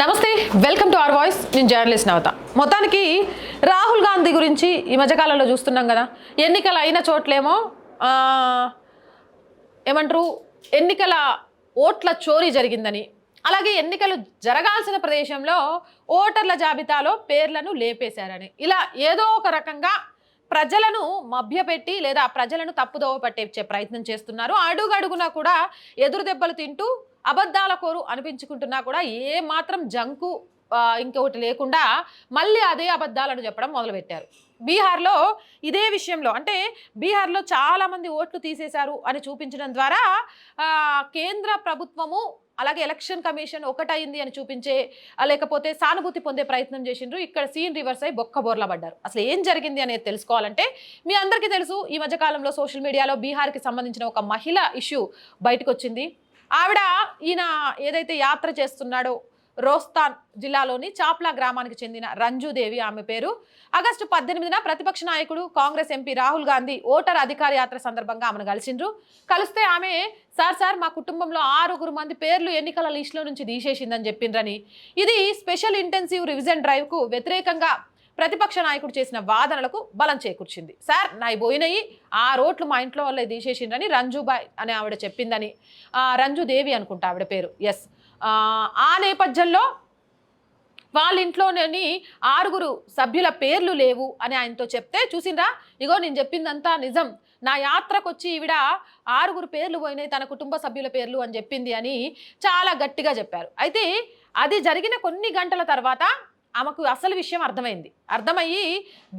నమస్తే welcome to our voice. నేను journalist Navata. మొత్తానికి రాహుల్ గాంధీ గురించి ఈ మధ్యకాలంలో చూస్తున్నాం కదా. ఎన్నికలు అయిన చోట్లేమో ఏమంటారు ఎన్నికల ఓట్ల చోరీ జరిగిందని. అలాగే ఎన్నికలు జరగాల్సిన ప్రదేశంలో ఓటర్ల జాబితాలో పేర్లను లేపేశారని. ఇలా ఏదో ఒక రకంగా ప్రజలను మభ్యపెట్టి లేదా ప్రజలను తప్పుదోవ పట్టించే ప్రయత్నం చేస్తున్నారు. అడుగడుగునా కూడా ఎదురు దెబ్బలు తింటూ అబద్ధాల కోరు అనిపించుకుంటున్నా కూడా ఏ మాత్రం జంకు ఇంకొకటి లేకుండా మళ్ళీ అదే అబద్ధాలను చెప్పడం మొదలుపెట్టారు. బీహార్లో ఇదే విషయంలో అంటే బీహార్లో చాలామంది ఓట్లు తీసేశారు అని చూపించడం ద్వారా కేంద్ర ప్రభుత్వము అలాగే ఎలక్షన్ కమిషన్ ఒకటైంది అని చూపించే లేకపోతే సానుభూతి పొందే ప్రయత్నం చేసిండ్రు. ఇక్కడ సీన్ రివర్స్ అయి బొక్క బోర్లా పడ్డారు. అసలు ఏం జరిగింది అనేది తెలుసుకోవాలంటే మీ అందరికీ తెలుసు ఈ మధ్యకాలంలో సోషల్ మీడియాలో బీహార్కి సంబంధించిన ఒక మహిళ ఇష్యూ బయటకు వచ్చింది ఆవిడ ఈయన ఏదైతే యాత్ర చేస్తున్నాడో రోస్తాన్ జిల్లాలోని చాప్లా గ్రామానికి చెందిన రంజుదేవి ఆమె పేరు. ఆగస్టు పద్దెనిమిదిన ప్రతిపక్ష నాయకుడు కాంగ్రెస్ ఎంపీ రాహుల్ గాంధీ ఓటర్ అధికార యాత్ర సందర్భంగా ఆమెను కలిసిండ్రు. కలిస్తే ఆమె సార్ సార్ మా కుటుంబంలో ఆరుగురు మంది పేర్లు ఎన్నికల లిస్టులో నుంచి తీసేసిందని చెప్పిండ్రని. ఇది స్పెషల్ ఇంటెన్సివ్ రివిజన్ డ్రైవ్కు వ్యతిరేకంగా ప్రతిపక్ష నాయకుడు చేసిన వాదనలకు బలం చేకూర్చింది. సార్ నాయి పోయినాయి ఆ రోట్లు మా ఇంట్లో వాళ్ళే తీసేసిండ్రని రంజుబాయ్ అని ఆవిడ చెప్పిందని. రంజుదేవి అనుకుంటా ఆవిడ పేరు. ఎస్ ఆ నేపథ్యంలో వాళ్ళ ఇంట్లోని ఆరుగురు సభ్యుల పేర్లు లేవు అని ఆయనతో చెప్తే చూసిండ్రా? ఇగో నేను చెప్పిందంతా నిజం. నా యాత్రకు వచ్చి ఈవిడ ఆరుగురు పేర్లు పోయినాయి తన కుటుంబ సభ్యుల పేర్లు అని చెప్పింది అని చాలా గట్టిగా చెప్పారు. అయితే అది జరిగిన కొన్ని గంటల తర్వాత ఆమెకు అసలు విషయం అర్థమైంది. అర్థమయ్యి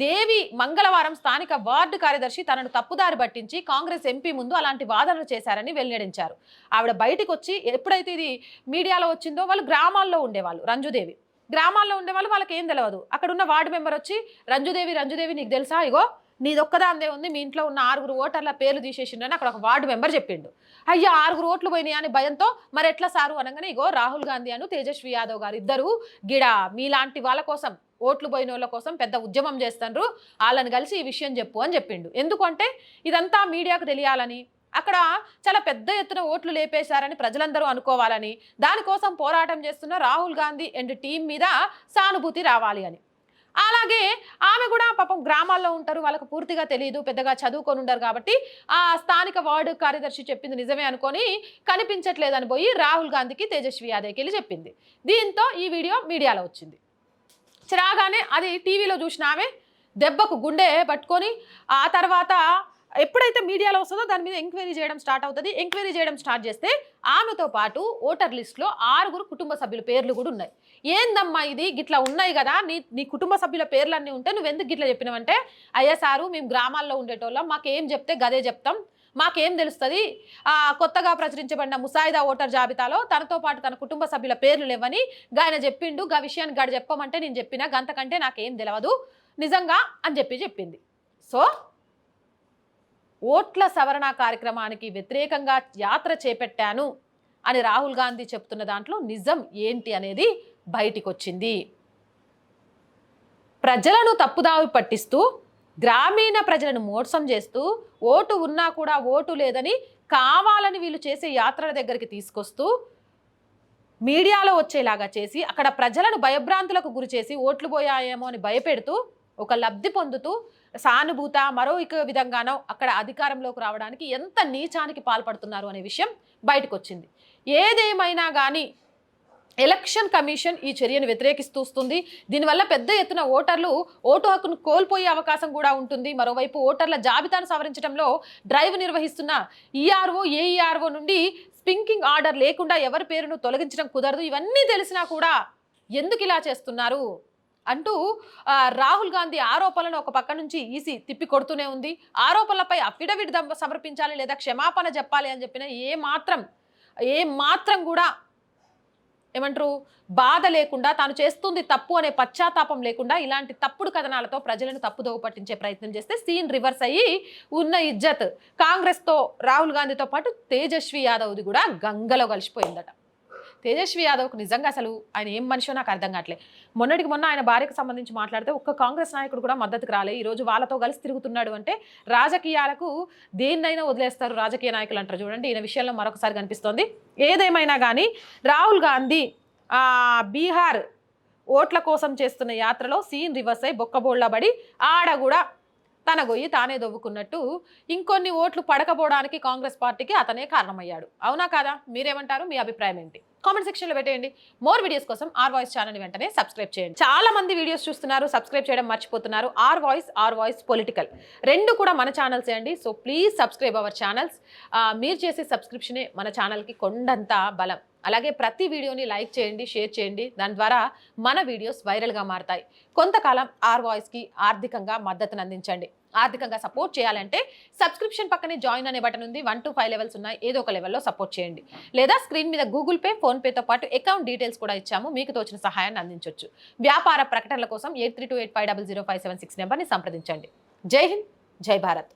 దేవి మంగళవారం స్థానిక వార్డు కార్యదర్శి తనను తప్పుదారి పట్టించి కాంగ్రెస్ ఎంపీ ముందు అలాంటి వాదనలు చేశారని వెల్లడించారు. ఆవిడ బయటకు వచ్చి ఎప్పుడైతే ఇది మీడియాలో వచ్చిందో వాళ్ళు గ్రామాల్లో ఉండేవాళ్ళు రంజుదేవి. గ్రామాల్లో ఉండేవాళ్ళు వాళ్ళకి ఏం తెలియదు అక్కడ ఉన్న వార్డు మెంబర్ వచ్చి రంజుదేవి రంజుదేవి నీకు తెలుసా? ఇగో నీదొక్కదాందే ఉంది మీ ఇంట్లో ఉన్న ఆరుగురు ఓటర్ల పేర్లు తీసేసిండని అక్కడ ఒక వార్డు మెంబర్ చెప్పిండు. అయ్యా ఆరుగురు ఓట్లు పోయినాయి అని భయంతో మరి ఎట్లా సారు అనగానే ఇగో రాహుల్ గాంధీ అను తేజస్వి యాదవ్ గారు ఇద్దరు గిడ మీలాంటి వాళ్ళ కోసం ఓట్లు పోయిన వాళ్ళ కోసం పెద్ద ఉద్యమం చేస్తారు వాళ్ళని కలిసి ఈ విషయం చెప్పు అని చెప్పిండు. ఎందుకంటే ఇదంతా మీడియాకు తెలియాలని అక్కడ చాలా పెద్ద ఎత్తున ఓట్లు లేపేశారని ప్రజలందరూ అనుకోవాలని దానికోసం పోరాటం చేస్తున్న రాహుల్ గాంధీ అండ్ టీం మీద సానుభూతి రావాలి అని. అలాగే ఆమె కూడా పాపం గ్రామాల్లో ఉంటారు వాళ్ళకు పూర్తిగా తెలియదు పెద్దగా చదువుకొని ఉండరు కాబట్టి ఆ స్థానిక వార్డు కార్యదర్శి చెప్పింది నిజమే అనుకొని కనిపించట్లేదని పోయి రాహుల్ గాంధీకి తేజస్వి యాదవ్కి వెళ్ళి చెప్పింది. దీంతో ఈ వీడియో మీడియాలో వచ్చింది. రాగానే అది టీవీలో చూసిన ఆమె దెబ్బకు గుండె పట్టుకొని ఆ తర్వాత ఎప్పుడైతే మీడియాలో వస్తుందో దాని మీద ఎంక్వైరీ చేయడం స్టార్ట్ అవుతుంది. ఎంక్వైరీ చేయడం స్టార్ట్ చేస్తే ఆమెతో పాటు ఓటర్ లిస్ట్లో ఆరుగురు కుటుంబ సభ్యుల పేర్లు కూడా ఉన్నాయి. ఏందమ్మా ఇది? గిట్లా ఉన్నాయి కదా నీ నీ కుటుంబ సభ్యుల పేర్లన్నీ ఉంటే నువ్వు ఎందుకు గిట్లా చెప్పినావంటే అయ్యా సారు మేము గ్రామాల్లో ఉండేటోళ్ళం మాకేం చెప్తే గదే చెప్తాం మాకేం తెలుస్తుంది? కొత్తగా ప్రచురించబడిన ముసాయిదా ఓటర్ జాబితాలో తనతో పాటు తన కుటుంబ సభ్యుల పేర్లు లేవని గాయన చెప్పిండు. గా విషయాన్ని గాడు చెప్పమంటే నేను చెప్పిన గంతకంటే నాకేం తెలియదు నిజంగా అని చెప్పి చెప్పింది. సో ఓట్ల సవరణ కార్యక్రమానికి వ్యతిరేకంగా యాత్ర చేపట్టాను అని రాహుల్ గాంధీ చెప్తున్న దాంట్లో నిజం ఏంటి అనేది బయటికి వచ్చింది ప్రజలను తప్పుదావి పట్టిస్తూ గ్రామీణ ప్రజలను మోసం చేస్తూ ఓటు ఉన్నా కూడా ఓటు లేదని కావాలని వీళ్ళు చేసే యాత్రల దగ్గరికి తీసుకొస్తూ మీడియాలో వచ్చేలాగా చేసి అక్కడ ప్రజలను భయభ్రాంతులకు గురి చేసి ఓట్లు పోయాయేమో అని భయపెడుతూ ఒక లబ్ధి పొందుతూ సానుభూత మరో ఇక విధంగానో అక్కడ అధికారంలోకి రావడానికి ఎంత నీచానికి పాల్పడుతున్నారు అనే విషయం బయటకు వచ్చింది ఏదేమైనా కానీ ఎలక్షన్ కమిషన్ ఈ చర్యను వ్యతిరేకిస్తూస్తుంది దీనివల్ల పెద్ద ఎత్తున ఓటర్లు ఓటు హక్కును కోల్పోయే అవకాశం కూడా ఉంటుంది. మరోవైపు ఓటర్ల జాబితాను సవరించడంలో డ్రైవ్ నిర్వహిస్తున్న ఈఆర్ఓ ఏఈఆర్ఓ నుండి స్పింకింగ్ ఆర్డర్ లేకుండా ఎవరి పేరును తొలగించడం కుదరదు. ఇవన్నీ తెలిసినా కూడా ఎందుకు ఇలా చేస్తున్నారు? అంటూ రాహుల్ గాంధీ ఆరోపణలను ఒక పక్క నుంచి ఈసీ తిప్పి కొడుతూనే ఉంది. ఆరోపణలపై అఫిడవిట్ సమర్పించాలి లేదా క్షమాపణ చెప్పాలి అని చెప్పిన ఏ మాత్రం ఏ మాత్రం కూడా ఏమంటారు? బాధ లేకుండా తాను చేస్తుంది తప్పు అనే పశ్చాత్తాపం లేకుండా ఇలాంటి తప్పుడు కథనాలతో ప్రజలను తప్పుదోవ పట్టించే ప్రయత్నం చేస్తే సీన్ రివర్స్ అయ్యి ఉన్న ఇజ్జత్ కాంగ్రెస్తో రాహుల్ గాంధీతో పాటు తేజస్వి యాదవ్ది కూడా గంగలో కలిసిపోయిందట. తేజస్వి యాదవ్కు నిజంగా అసలు ఆయన ఏం మనిషో నాకు అర్థం కావట్లే మొన్నటికి మొన్న ఆయన భార్యకు సంబంధించి మాట్లాడితే ఒక్క కాంగ్రెస్ నాయకుడు కూడా మద్దతుకు రాలే. ఈరోజు వాళ్ళతో కలిసి తిరుగుతున్నాడు అంటే రాజకీయాలకు దేన్నైనా వదిలేస్తారు రాజకీయ నాయకులు అంటారు చూడండి. ఈయన విషయంలో మరొకసారి కనిపిస్తోంది. ఏదేమైనా కానీ రాహుల్ గాంధీ బీహార్ ఓట్ల కోసం చేస్తున్న యాత్రలో సీన్ రివర్స్ అయి బొక్కబోళ్ళబడి ఆడ కూడా తన గొయ్యి తానే దొవ్వుకున్నట్టు ఇంకొన్ని ఓట్లు పడకపోవడానికి కాంగ్రెస్ పార్టీకి అతనే కారణమయ్యాడు. అవునా కాదా? మీరేమంటారు? మీ అభిప్రాయం ఏంటి? కామెంట్ సెక్షన్లో పెట్టేయండి. మోర్ వీడియోస్ కోసం ఆర్ వాయిస్ ఛానల్ వెంటనే సబ్స్క్రైబ్ చేయండి. చాలా మంది వీడియోస్ చూస్తున్నారు సబ్స్క్రైబ్ చేయడం మర్చిపోతున్నారు. R voice R voice political. రెండు కూడా మన ఛానల్స్ అండి. So please subscribe our channels. మీరు చేసే సబ్స్క్రిప్షనే మన ఛానల్కి కొండంత బలం. అలాగే ప్రతి వీడియోని లైక్ చేయండి షేర్ చేయండి. దాని ద్వారా మన వీడియోస్ వైరల్గా మారతాయి. కొంతకాలం ఆర్ వాయిస్కి ఆర్థికంగా మద్దతును అందించండి. ఆర్థికంగా సపోర్ట్ చేయాలంటే సబ్స్క్రిప్షన్ పక్కనే జాయిన్ అనే బటన్ ఉంది. వన్ టు ఫైవ్ లెవెల్స్ ఉన్నాయి. ఏదో ఒక లెవెల్లో సపోర్ట్ చేయండి. లేదా స్క్రీన్ మీద గూగుల్ పే ఫోన్పేతో పాటు అకౌంట్ డీటెయిల్స్ కూడా ఇచ్చాము. మీకు తోచిన సహాయాన్ని అందించవచ్చు వ్యాపార ప్రకటనల కోసం eight three two eight five double zero five seven six నెంబర్ని సంప్రదించండి. జై హింద్ జై భారత్.